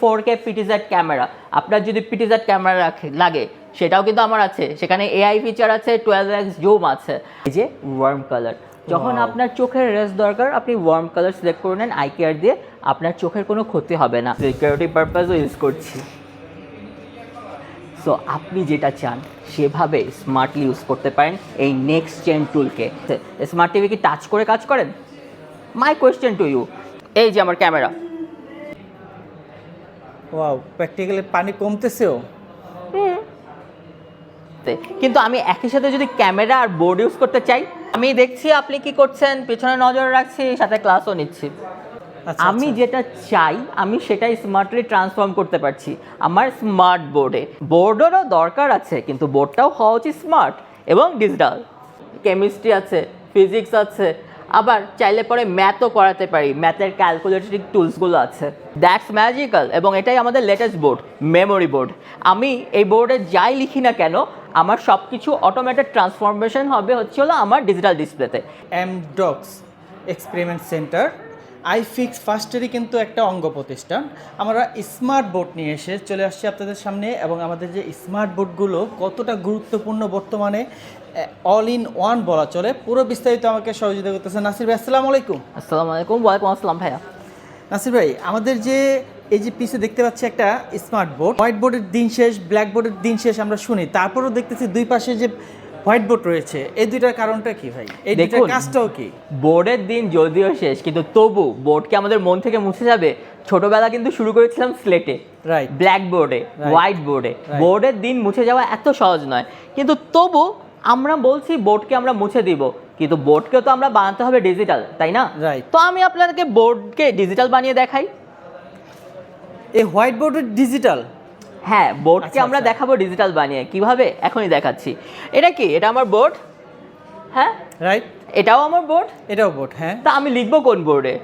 Four কে PTZ camera আপনার যদি PTZ camera রাখে লাগে সেটাও কিন্তু আমার আছে। সেখানে এআই ফিচার আছে টুয়েলভ এক্স জুম আছে। এই যে ওয়ার্ম কালার যখন আপনার চোখের রেস দরকার আপনি ওয়ার্ম কালার সিলেক্ট করে নেন আই কেয়ার দিয়ে আপনার চোখের কোনো ক্ষতি হবে না। সিকিউরিটি পারপাসও ইউজ করছি। সো আপনি যেটা চান সেভাবে স্মার্টলি ইউজ করতে পারেন এই নেক্সট জেন টুলকে স্মার্ট টিভি কি টাচ করে কাজ করেন? মাই কোয়েশ্চেন টু ইউ এই যে আমার ক্যামেরা ওয়াও প্র্যাকটিক্যালি পানি কমতেছেও? কিন্তু আমি একই সাথে যদি ক্যামেরা আর বোর্ড ইউজ করতে চাই আমি দেখছি আপনি কি করছেন পেছনে নজর রাখছি সাথে ক্লাসও নিচ্ছি। আচ্ছা, আমি আচ্ছা। যেটা চাই আমি সেটাই স্মার্টলি ট্রান্সফর্ম করতে পারছি আমার স্মার্ট বোর্ডে বোর্ডেরও দরকার আছে কিন্তু বোর্ডটাও হওয়া উচিত স্মার্ট এবং ডিজিটাল কেমিস্ট্রি আছে ফিজিক্স আছে আবার চাইলে পরে ম্যাথও করাতে পারি। ম্যাথের ক্যালকুলেটরিক টুলসগুলো আছে। দ্যাটস ম্যাজিক্যাল এবং এটাই আমাদের লেটেস্ট বোর্ড মেমোরি বোর্ড আমি এই বোর্ডে যাই লিখি না কেন, আমার সব কিছু অটোমেটেড ট্রান্সফরমেশন হবে হচ্ছে হলো আমার ডিজিটাল ডিসপ্লেতে M docs experiment centre iFix ফার্স্টেরই কিন্তু একটা অঙ্গ প্রতিষ্ঠান। আমরা স্মার্ট বোর্ড নিয়ে এসে চলে আসছি আপনাদের সামনে এবং আমাদের যে স্মার্ট বোর্ডগুলো কতটা গুরুত্বপূর্ণ বর্তমানে অল ইন ওয়ান বলা চলে। পুরো বিস্তারিত আমাকে সহযোগিতা করতেছে নাসির ভাই। আসসালামু আলাইকুম। আসসালামু আলাইকুম ওয়ালাইকুম আসসালাম ভাইয়া। নাসির ভাই আমাদের যে এই যে পিছে দেখতে পাচ্ছি একটা স্মার্ট বোর্ড হোয়াইট বোর্ডের দিন শেষ ব্ল্যাক বোর্ডের দিন শেষ আমরা শুনি। তারপরেও দেখতেছি দুই পাশে যে হোয়াইট বোর্ড রয়েছে। এই দুইটার কারণটা কি ভাই? এই দুইটার কাজটাও কি? বোর্ডের দিন যদিও শেষ কিন্তু তবু বোর্ডকে আমাদের মন থেকে মুছে যাবে। ছোটবেলা কিন্তু শুরু করেছিলাম স্লেটে রাইট ব্ল্যাক বোর্ডে হোয়াইট বোর্ডে বোর্ডের দিন মুছে যাওয়া এত সহজ নয় কিন্তু তবু আমরা বলছি বোর্ডকে আমরা মুছে দিব। কিন্তু বোর্ডকে তো আমরা বানাতে হবে ডিজিটাল তাই না. তো আমি আপনাদেরকে বোর্ডকে ডিজিটাল বানিয়ে দেখাই। এই হোয়াইট বোর্ডের ডিজিটাল হ্যাঁ বোর্ডকে আচ্ছা, আমরা আচ্ছা। দেখাবো ডিজিটাল বানিয়ে। কীভাবে? এখনই দেখাচ্ছি। এটা কি? এটা আমার বোর্ড হ্যাঁ? রাইট এটাও আমার বোর্ড এটাও বোর্ড হ্যাঁ। তা আমি লিখব কোন বোর্ডে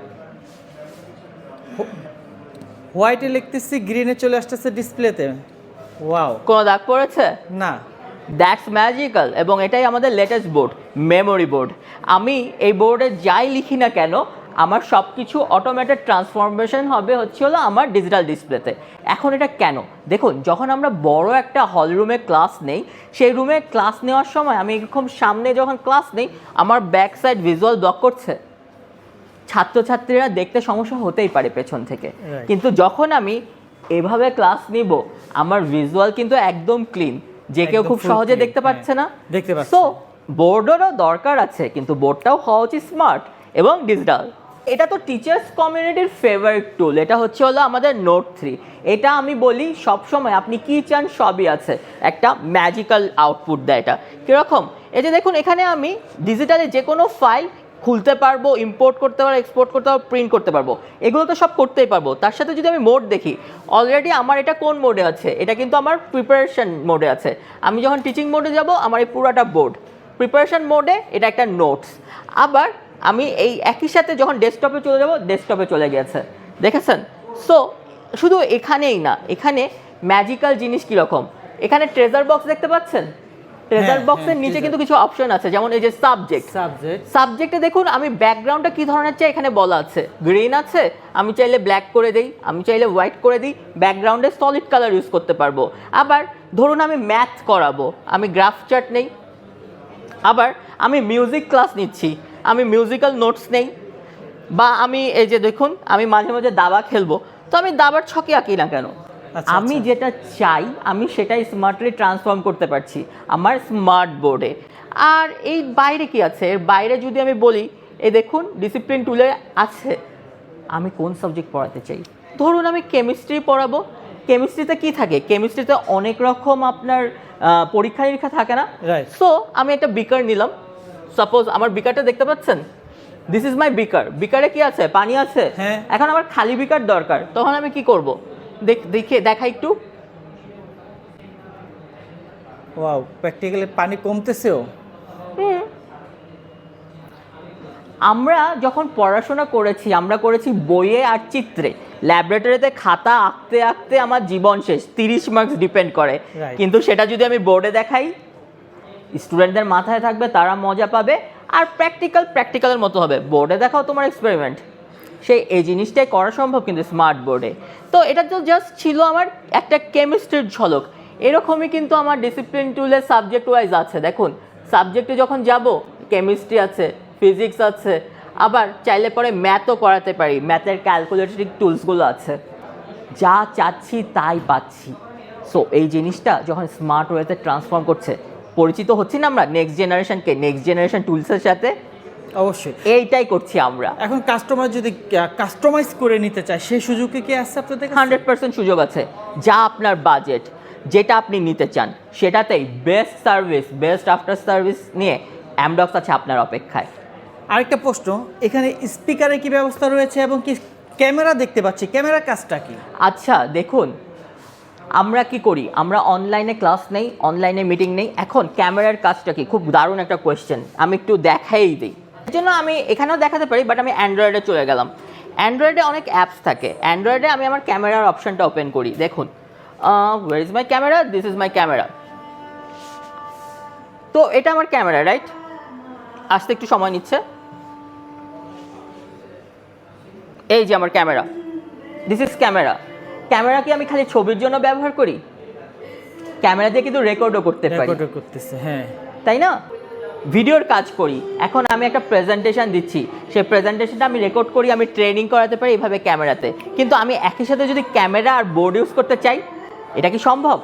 হোয়াইটে লিখতেছি গ্রিনে চলে আসতেছে ডিসপ্লেতে ওয়াও কোনো দাগ পড়েছে? না। দ্যাটস ম্যাজিক্যাল এবং এটাই আমাদের লেটেস্ট বোর্ড মেমোরি বোর্ড আমি এই বোর্ডে যাই লিখি না কেন আমার সব কিছু অটোমেটেড ট্রান্সফরমেশন হবে হচ্ছে হলো আমার ডিজিটাল ডিসপ্লেতে এখন এটা কেন? দেখুন যখন আমরা বড় একটা হল রুমে ক্লাস নেই সেই রুমে ক্লাস নেওয়ার সময় আমি এরকম সামনে যখন ক্লাস নেই আমার ব্যাক সাইড ভিজুয়াল ব্লক করছে। ছাত্রছাত্রীরা দেখতে সমস্যা হতেই পারে পেছন থেকে। কিন্তু যখন আমি এভাবে ক্লাস নিব আমার ভিজুয়াল কিন্তু একদম ক্লিন যে কেউ খুব সহজে দেখতে হ্যাঁ, পাচ্ছে না। দেখতে পাচ্ছে। সো বোর্ডেরও দরকার আছে কিন্তু বোর্ডটাও হওয়া উচিত স্মার্ট এবং ডিজিটাল এটা তো টিচার্স কমিউনিটির ফেভারিট টুল এটা হচ্ছে হলো আমাদের নোট থ্রি এটা আমি বলি সবসময়, আপনি কি চান সবই আছে। একটা ম্যাজিক্যাল আউটপুট দেয় এটা। কীরকম? এই যে দেখুন, এখানে আমি ডিজিটালে যে কোনো ফাইল খুলতে পারব ইম্পোর্ট করতে পারব এক্সপোর্ট করতে পারব প্রিন্ট করতে পারব। এগুলো তো সব করতেই পারব। তার সাথে যদি আমি মোড দেখি অলরেডি আমার এটা কোন মোডে আছে? এটা কিন্তু আমার প্রিপারেশন মোডে আছে। আমি যখন টিচিং মোডে যাব, আমার এই পুরাটা বোর্ড প্রিপারেশন মোডে এটা একটা নোটস আবার আমি এই একই সাথে যখন ডেস্কটপে চলে যাব ডেস্কটপে চলে গেছে। দেখেছেন? সো শুধু এখানেই না এখানে ম্যাজিক্যাল জিনিস কীরকম এখানে ট্রেজার বক্স দেখতে পাচ্ছেন? ট্রেজার হ্যাঁ, বক্সের হ্যাঁ, নিচে কিন্তু কিছু অপশন আছে যেমন এই যে সাবজেক্ট সাবজেক্ট সাবজেক্টে দেখুন আমি ব্যাকগ্রাউন্ডটা কি ধরনের চাই এখানে বলা আছে। গ্রিন আছে আমি চাইলে ব্ল্যাক করে দিই আমি চাইলে হোয়াইট করে দিই ব্যাকগ্রাউন্ডে সলিড কালার ইউজ করতে পারব। আবার ধরুন আমি ম্যাথ করাবো আমি গ্রাফ চার্ট নেই আবার আমি মিউজিক ক্লাস নিচ্ছি আমি মিউজিক্যাল নোটস নেই বা আমি এই যে দেখুন আমি মাঝে মাঝে দাবা খেলব তো আমি দাবার ছকে আঁকি না কেন? আচ্ছা, আমি আচ্ছা। যেটা চাই আমি সেটাই স্মার্টলি ট্রান্সফর্ম করতে পারছি আমার স্মার্ট বোর্ডে আর এই বাইরে কি আছে? এর বাইরে যদি আমি বলি এই দেখুন ডিসিপ্লিন টুলে আছে। আমি কোন সাবজেক্ট পড়াতে চাই? ধরুন আমি কেমিস্ট্রি পড়াবো। কেমিস্ট্রিতে কি থাকে? কেমিস্ট্রিতে অনেক রকম আপনার পরীক্ষা নিরীক্ষা থাকে না. সো আমি একটা বিকার নিলাম। সাপোজ আমার বিকারটা দেখতে পাচ্ছেন? দিস ইজ মাই বিকার। বিকারে কি আছে? পানি আছে? হ্যাঁ। এখন আমার খালি বিকার দরকার। তখন আমি কি করব? দেখ দেখে দেখা একটু। ওয়াও প্র্যাকটিক্যালি পানি কমতেছেও। আমরা যখন পড়াশোনা করেছি আমরা করেছি বইয়ে আর চিত্রে। ল্যাবরেটরিতে খাতা আঁকতে আঁকতে আমার জীবন শেষ। তিরিশ মার্কস ডিপেন্ড করে। কিন্তু সেটা যদি আমি বোর্ডে দেখাই স্টুডেন্টদের মাথায় থাকবে, তারা মজা পাবে আর প্র্যাকটিক্যাল প্র্যাকটিক্যালের মতো হবে। বোর্ডে দেখাও তোমার এক্সপেরিমেন্ট সেই, এই জিনিসটাই করা সম্ভব কিন্তু স্মার্ট বোর্ডে তো এটা তো জাস্ট ছিল আমার একটা কেমিস্ট্রির ঝলক। এরকমই কিন্তু আমার ডিসিপ্লিন টুলের সাবজেক্ট ওয়াইজ আছে। দেখুন সাবজেক্টে যখন যাব কেমিস্ট্রি আছে ফিজিক্স আছে, আবার চাইলে পরে ম্যাথও করাতে পারি। ম্যাথের ক্যালকুলেটরিক টুলসগুলো আছে। যা চাচ্ছি তাই পাচ্ছি। সো এই জিনিসটা যখন স্মার্ট ওয়েতে ট্রান্সফর্ম করছে পরিচিত হচ্ছি না আমরা নেক্সট জেনারেশনকে নেক্সট জেনারেশন টুলসের সাথে। অবশ্যই। এইটাই করছি আমরা। এখন কাস্টমার যদি কাস্টমাইজ করে নিতে চায় সেই সুযোগে কি আছে আপনাদের? হান্ড্রেড পার্সেন্ট সুযোগ আছে। যা আপনার বাজেট যেটা আপনি নিতে চান সেটাতেই best service best after service নিয়ে অ্যামডক্স আছে আপনার অপেক্ষায়। আরেকটা প্রশ্ন এখানে স্পিকারের কি ব্যবস্থা রয়েছে এবং কি ক্যামেরা দেখতে পাচ্ছি? ক্যামেরার কাজটা কি? আচ্ছা দেখুন আমরা কি করি? আমরা অনলাইনে ক্লাস নেই অনলাইনে মিটিং নেই। এখন ক্যামেরার কাজটা কি? খুব দারুণ একটা কোয়েশ্চেন আমি একটু দেখাই দিই। এর জন্য আমি এখানেও দেখাতে পারি বাট আমি অ্যান্ড্রয়েডে চলে গেলাম। অ্যান্ড্রয়েডে অনেক অ্যাপস থাকে। অ্যান্ড্রয়েডে আমি আমার ক্যামেরার অপশনটা ওপেন করি। দেখুন where is my camera this is my camera তো এটা আমার ক্যামেরা রাইট আসতে একটু সময় নিচ্ছে। এই যে আমার camera this is camera camera কি আমি খালি ছবির জন্য ব্যবহার করি? ক্যামেরা দিয়ে কিন্তু রেকর্ডও করতে পারি। রেকর্ড করতেছে হ্যাঁ। তাই না? ভিডিওর কাজ করি। এখন আমি একটা প্রেজেন্টেশন দিচ্ছি। সেই প্রেজেন্টেশনটা আমি রেকর্ড করি আমি ট্রেনিং করাতে পারি এইভাবে ক্যামেরাতে। কিন্তু আমি একই সাথে যদি ক্যামেরা আর বোর্ড ইউজ করতে চাই এটা কি সম্ভব?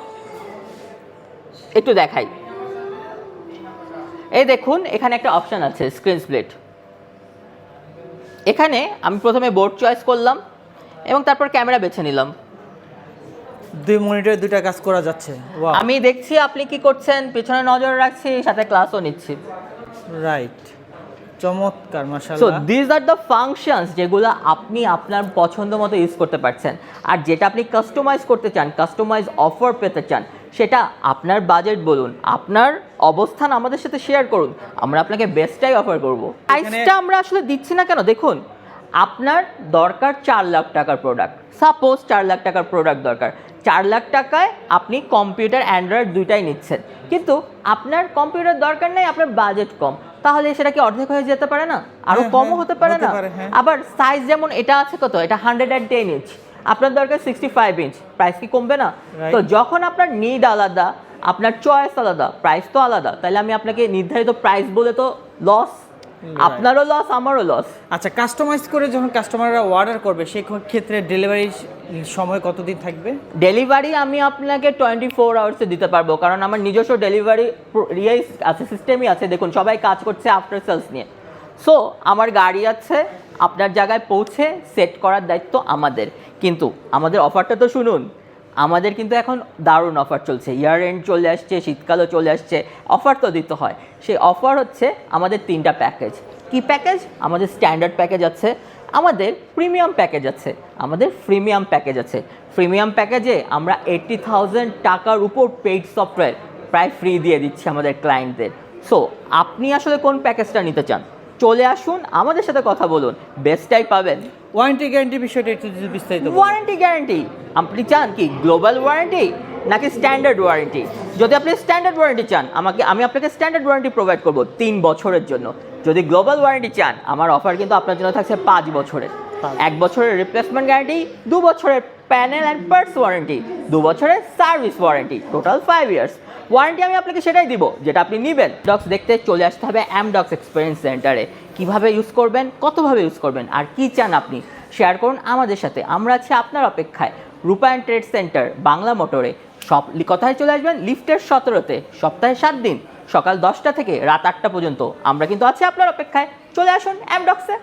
একটু দেখাই। এই দেখুন এখানে একটা অপশান আছে স্ক্রিন স্প্লিট এখানে আমি প্রথমে বোর্ড চয়েস করলাম এবং তারপর ক্যামেরা বেছে নিলাম। দুই মনিটরে দুইটা কাজ করা যাচ্ছে। আমি দেখছি আপনি কি করছেন পিছনে নজর রাখছি সাথে ক্লাসও নিচ্ছি। রাইট চমৎকার so this are the functions যেগুলো আপনি আপনার পছন্দ মতো ইউজ করতে পারছেন। আর যেটা আপনি কাস্টমাইজ করতে চান কাস্টমাইজ অফার পেতে চান সেটা আপনার বাজেট বলুন আপনার অবস্থান আমাদের সাথে শেয়ার করুন আমরা আপনাকে বেস্টটাই অফার করব। প্রাইসটা আমরা আসলে দিচ্ছি না কেন? দেখুন আপনার দরকার চার লাখ টাকার প্রোডাক্ট সাপোজ চার লাখ টাকার প্রোডাক্ট দরকার। চার লাখ টাকায় আপনি কম্পিউটার অ্যান্ড্রয়েড দুইটাই নিচ্ছেন। কিন্তু আপনার কম্পিউটার দরকার নেই আপনার বাজেট কম। তাহলে সেটা কি অর্ধেক হয়ে যেতে পারে না? আরও হ্যাঁ, কমও হ্যাঁ, হতে পারে না? হ্যাঁ। আবার সাইজ যেমন এটা আছে কত? এটা হান্ড্রেড অ্যান্ড টেন ইঞ্চ আপনার দরকার সিক্সটি ফাইভ ইঞ্চ প্রাইস কি কমবে না? তো যখন আপনার নিড আলাদা আপনার চয়েস আলাদা প্রাইস তো আলাদা তাহলে আমি আপনাকে নির্ধারিত প্রাইস বলে তো লস আপনারও লস আমারও লস আচ্ছা কাস্টমাইজ করে যখন কাস্টমাররা অর্ডার করবে সেই ক্ষেত্রে ডেলিভারি সময় কতদিন থাকবে? ডেলিভারি আমি আপনাকে টোয়েন্টি ফোর আওয়ার্সে দিতে পারব কারণ আমার নিজস্ব ডেলিভারি ইয়ে আছে সিস্টেমই আছে। দেখুন সবাই কাজ করছে আফটার সেলস নিয়ে। সো আমার গাড়ি আছে আপনার জায়গায় পৌঁছে সেট করার দায়িত্ব আমাদের। কিন্তু আমাদের অফারটা তো শুনুন আমাদের কিন্তু এখন দারুণ অফার চলছে। ইয়ার এন্ড চলে আসছে, শীতকালও চলে আসছে অফার তো দিতে হয়। সেই অফার হচ্ছে আমাদের তিনটা প্যাকেজ কি প্যাকেজ আমাদের স্ট্যান্ডার্ড প্যাকেজ আছে, আমাদের প্রিমিয়াম প্যাকেজ আছে, আমাদের প্রিমিয়াম প্যাকেজ আছে। প্রিমিয়াম প্যাকেজে আমরা এইট্টি থাউজেন্ড টাকার উপর পেইড সফটওয়্যার প্রায় ফ্রি দিয়ে দিচ্ছি আমাদের ক্লায়েন্টদের সো আপনি আসলে কোন প্যাকেজটা নিতে চান? চলে আসুন আমাদের সাথে কথা বলুন। বেস্টটাই পাবেন। ওয়ারেন্টি গ্যারান্টি বিষয়টা একটু বিস্তারিত ওয়ারেন্টি গ্যারান্টি আপনি চান কি গ্লোবাল ওয়ারেন্টি নাকি স্ট্যান্ডার্ড ওয়ারেন্টি যদি আপনি স্ট্যান্ডার্ড ওয়ারেন্টি চান আমাকে আমি আপনাকে স্ট্যান্ডার্ড ওয়ারেন্টি প্রোভাইড করব তিন বছরের জন্য। যদি গ্লোবাল ওয়ারেন্টি চান আমার অফার কিন্তু আপনার জন্য থাকছে পাঁচ বছরের। এক বছরের রিপ্লেসমেন্ট গ্যারান্টি দু বছরের প্যানেল অ্যান্ড পার্টস ওয়ারেন্টি, দু বছরের service warranty, total five years. Warranty আমি আপনাকে সেটাই দিব, যেটা আপনি নেবেন। ডক্স দেখতে চলে আসতে হবে অ্যামডক্স এক্সপিরিয়েন্স সেন্টারে কীভাবে ইউজ করবেন, কতভাবে ইউজ করবেন, আর কি চান আপনি শেয়ার করুন আমাদের সাথে। আমরা আছি আপনার অপেক্ষায় রূপায়ণ ট্রেড সেন্টার, বাংলা মোটরে। সব কথায় চলে আসবেন? লিফটের সতেরোতে, সপ্তাহে সাত দিন, সকাল দশটা থেকে রাত আটটা পর্যন্ত। আমরা কিন্তু আছি আপনার অপেক্ষায়। চলে আসুন অ্যামডক্সে